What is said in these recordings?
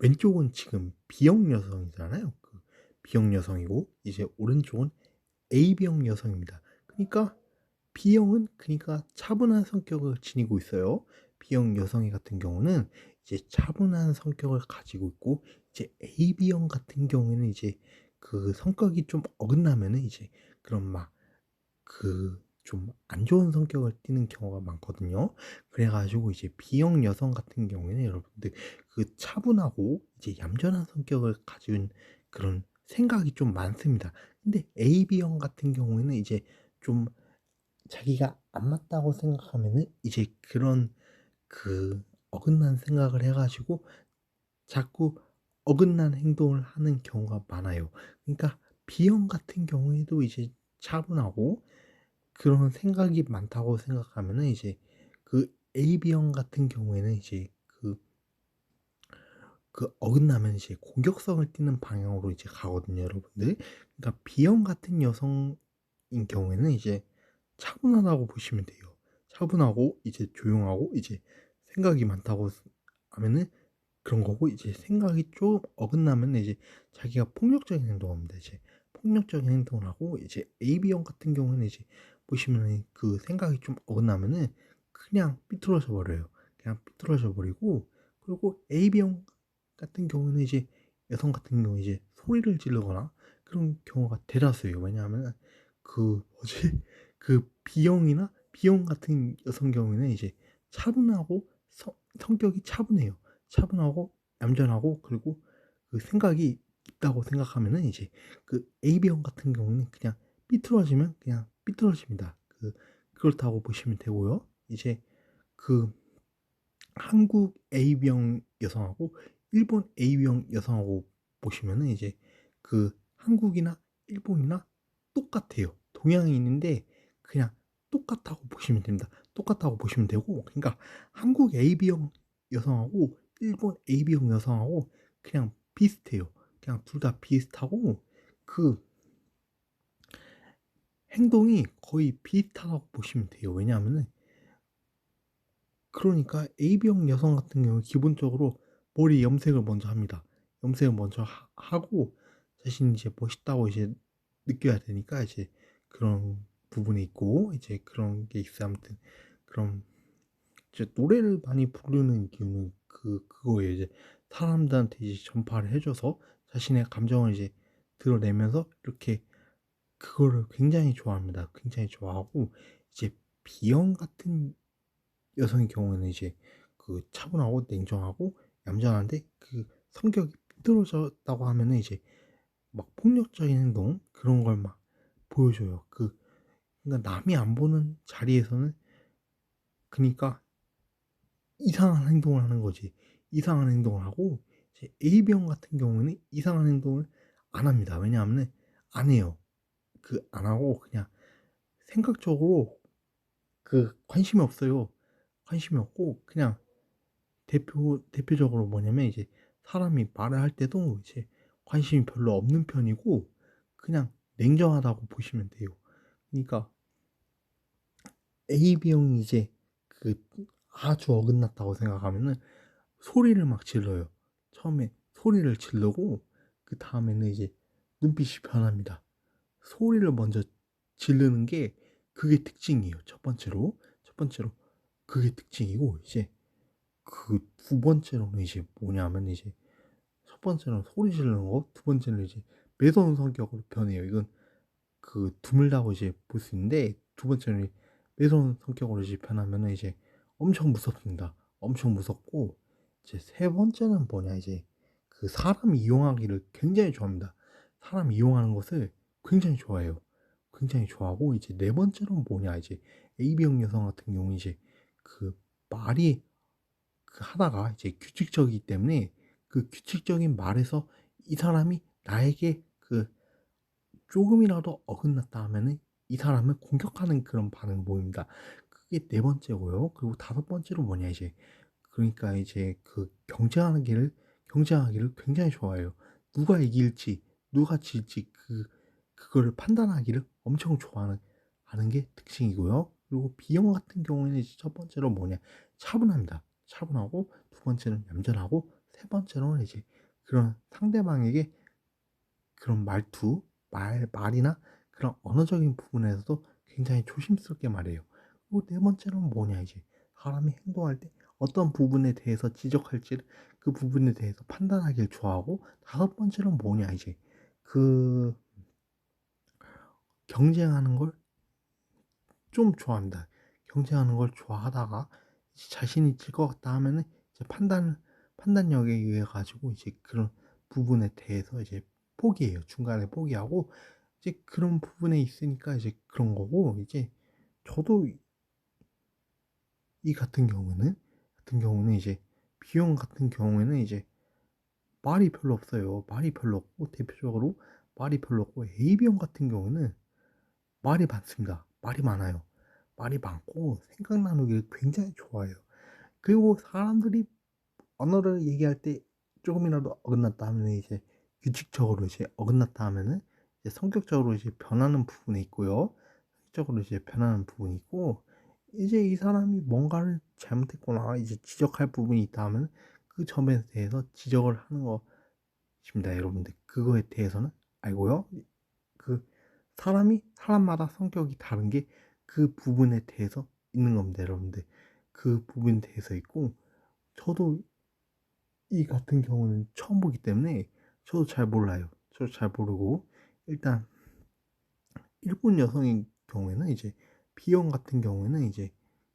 왼쪽은 지금 B형 여성이잖아요. 그 B형 여성이고 이제 오른쪽은 AB형 여성입니다. 그러니까 B형은 그러니까 차분한 성격을 지니고 있어요. B형 여성이 같은 경우는 이제 차분한 성격을 가지고 있고 이제 AB형 같은 경우에는 이제 그 성격이 좀 어긋나면은 이제 그런 막 그 좀 안 좋은 성격을 띠는 경우가 많거든요. 그래가지고 이제 B형 여성 같은 경우에는 여러분들 그 차분하고 이제 얌전한 성격을 가진 그런 생각이 좀 많습니다. 근데 AB형 같은 경우에는 이제 좀 자기가 안 맞다고 생각하면은 이제 그런 그 어긋난 생각을 해가지고 자꾸 어긋난 행동을 하는 경우가 많아요. 그러니까 B형 같은 경우에도 이제 차분하고 그런 생각이 많다고 생각하면은 이제 그 AB형 같은 경우에는 이제 그, 그 어긋나면 이제 공격성을 띠는 방향으로 이제 가거든요, 여러분들. 그러니까 B형 같은 여성인 경우에는 이제 차분하다고 보시면 돼요. 차분하고 이제 조용하고 이제 생각이 많다고 하면은 그런 거고 이제 생각이 좀 어긋나면 이제 자기가 폭력적인 행동을 합니다. 이제 폭력적인 행동을 하고 이제 AB형 같은 경우는 이제 보시면은 그 생각이 좀 어긋나면은 그냥 삐뚤어져 버려요. 그냥 삐뚤어져 버리고 그리고 AB형 같은 경우는 이제 여성 같은 경우 이제 소리를 지르거나 그런 경우가 대다수예요. 왜냐하면 그 뭐지 그 B형이나 B형 같은 여성 경우에는 이제 차분하고 성, 성격이 차분해요. 차분하고 얌전하고 그리고 그 생각이 있다고 생각하면은 이제 그 AB형 같은 경우는 그냥 삐뚤어지면 그냥 삐뚤어집니다. 그 그렇다고 보시면 되고요. 이제 그 한국 AB형 여성하고 일본 AB형 여성하고 보시면은 이제 그 한국이나 일본이나 똑같아요. 동양이 있는데 그냥 똑같다고 보시면 됩니다. 똑같다고 보시면 되고 그러니까 한국 AB형 여성하고 일본 AB형 여성하고 그냥 비슷해요. 그냥 둘 다 비슷하고 그 행동이 거의 비슷하다고 보시면 돼요. 왜냐하면은 그러니까 AB형 여성 같은 경우 기본적으로 머리 염색을 먼저 합니다. 염색을 먼저 하, 고 자신이 이제 멋있다고 이제 느껴야 되니까 이제 그런 부분이 있고 이제 그런 게 있어요. 아무튼 그럼 이제 노래를 많이 부르는 이유는 그 그거에 이제 사람들한테 이제 전파를 해줘서 자신의 감정을 이제 드러내면서 이렇게 그거를 굉장히 좋아합니다. 굉장히 좋아하고 이제 B형 같은 여성의 경우에는 이제 그 차분하고 냉정하고 얌전한데 그 성격이 삐뚤어졌다고 하면은 이제 막 폭력적인 행동 그런 걸 막 보여줘요. 그 그러니까 남이 안 보는 자리에서는 그러니까 이상한 행동을 하는 거지. 이상한 행동을 하고 이제 A병 같은 경우는 이상한 행동을 안 합니다. 왜냐하면 안 해요. 그 안 하고 그냥 생각적으로 그 관심이 없어요. 관심이 없고 그냥 대표 대표적으로 뭐냐면 이제 사람이 말을 할 때도 이제 관심이 별로 없는 편이고 그냥 냉정하다고 보시면 돼요. 그러니까 AB형이 이제 그 아주 어긋났다고 생각하면은 소리를 막 질러요. 처음에 소리를 질르고 그 다음에는 이제 눈빛이 변합니다. 소리를 먼저 지르는 게 그게 특징이에요. 첫 번째로 첫 번째로 그게 특징이고 이제 그 두 번째로는 이제 뭐냐면 이제 첫 번째는 소리 지르는 거, 두 번째는 이제 매서운 성격으로 변해요. 이건 그 드물다고 이제 볼 수 있는데 두 번째는 매서운 성격으로 이제 변하면은 이제 엄청 무섭습니다. 엄청 무섭고 이제 세 번째는 뭐냐 이제 그 사람 이용하기를 굉장히 좋아합니다. 사람 이용하는 것을 굉장히 좋아해요. 굉장히 좋아하고 이제 네 번째로는 뭐냐 이제 AB형 여성 같은 경우 이제 그 말이 그 하다가 이제 규칙적이기 때문에 그 규칙적인 말에서 이 사람이 나에게 그 조금이라도 어긋났다 하면은 이 사람을 공격하는 그런 반응을 보입니다. 그게 네 번째고요. 그리고 다섯 번째로 뭐냐 이제 그러니까 이제 그 경쟁하기를 경쟁하기를 굉장히 좋아해요. 누가 이길지 누가 질지 그 그거를 판단하기를 엄청 좋아하는 하는 게 특징이고요. 그리고 B형 같은 경우에는 첫 번째로 뭐냐 차분합니다. 차분하고 두 번째는 얌전하고 세 번째로는 이제 그런 상대방에게 그런 말투, 말, 말이나 그런 언어적인 부분에서도 굉장히 조심스럽게 말해요. 그리고 네 번째로는 뭐냐, 이제 사람이 행동할 때 어떤 부분에 대해서 지적할지 그 부분에 대해서 판단하길 좋아하고 다섯 번째로는 뭐냐, 이제 그 경쟁하는 걸 좀 좋아합니다. 경쟁하는 걸 좋아하다가 자신이 질 것 같다 하면은 이제 판단 판단력에 의해 가지고 이제 그런 부분에 대해서 이제 포기해요. 중간에 포기하고 이제 그런 부분에 있으니까 이제 그런 거고 이제 저도 이 같은 경우는 같은 경우는 이제 비용 같은 경우에는 이제 말이 별로 없어요. 말이 별로 없고 대표적으로 말이 별로 없고 A병 같은 경우는 말이 많습니다. 말이 많아요. 말이 많고 생각 나누기를 굉장히 좋아해요. 그리고 사람들이 언어를 얘기할 때 조금이라도 어긋났다 하면 이제 규칙적으로 이제 어긋났다 하면은 이제 성격적으로 이제 변하는 부분이 있고요. 성격적으로 이제 변하는 부분이 있고 이제 이 사람이 뭔가를 잘못했거나 이제 지적할 부분이 있다 하면 그 점에 대해서 지적을 하는 것입니다. 여러분들 그거에 대해서는 알고요. 그 사람이 사람마다 성격이 다른 게 그 부분에 대해서 있는 겁니다. 여러분들 그 부분에 대해서 있고 저도 이 같은 경우는 처음 보기 때문에 저도 잘 몰라요. 저도 잘 모르고 일단 일본 여성의 경우에는 이제 B형 같은 경우에는 이제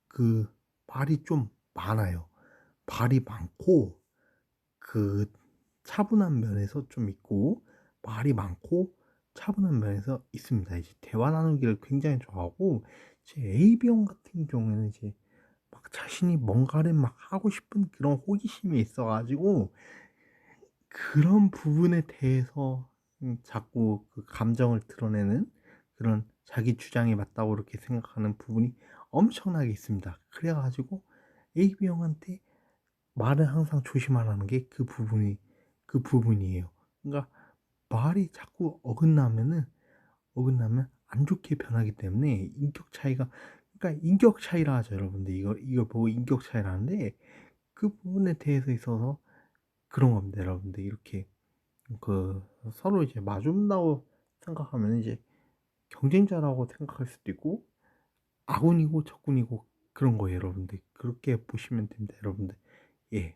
그 말이 좀 많아요. 말이 많고 그 차분한 면에서 좀 있고 말이 많고 차분한 면에서 있습니다. 이제 대화 나누기를 굉장히 좋아하고 제 A형 같은 경우에는 이제 막 자신이 뭔가를 막 하고 싶은 그런 호기심이 있어가지고 그런 부분에 대해서 음, 자꾸 그 감정을 드러내는 그런 자기 주장이 맞다고 그렇게 생각하는 부분이 엄청나게 있습니다. 그래가지고 AB형한테 말을 항상 조심하라는 게 그 부분이 그 부분이에요. 그러니까 말이 자꾸 어긋나면은 어긋나면 안 좋게 변하기 때문에 인격 차이가 그러니까 인격 차이라 하죠, 여러분들. 이걸 이걸 보고 인격 차이라는데 그 부분에 대해서 있어서 그런 겁니다, 여러분들. 이렇게 그 서로 이제 맞준다고 생각하면 이제 경쟁자라고 생각할 수도 있고 아군이고 적군이고 그런 거예요, 여러분들. 그렇게 보시면 됩니다, 여러분들. 예.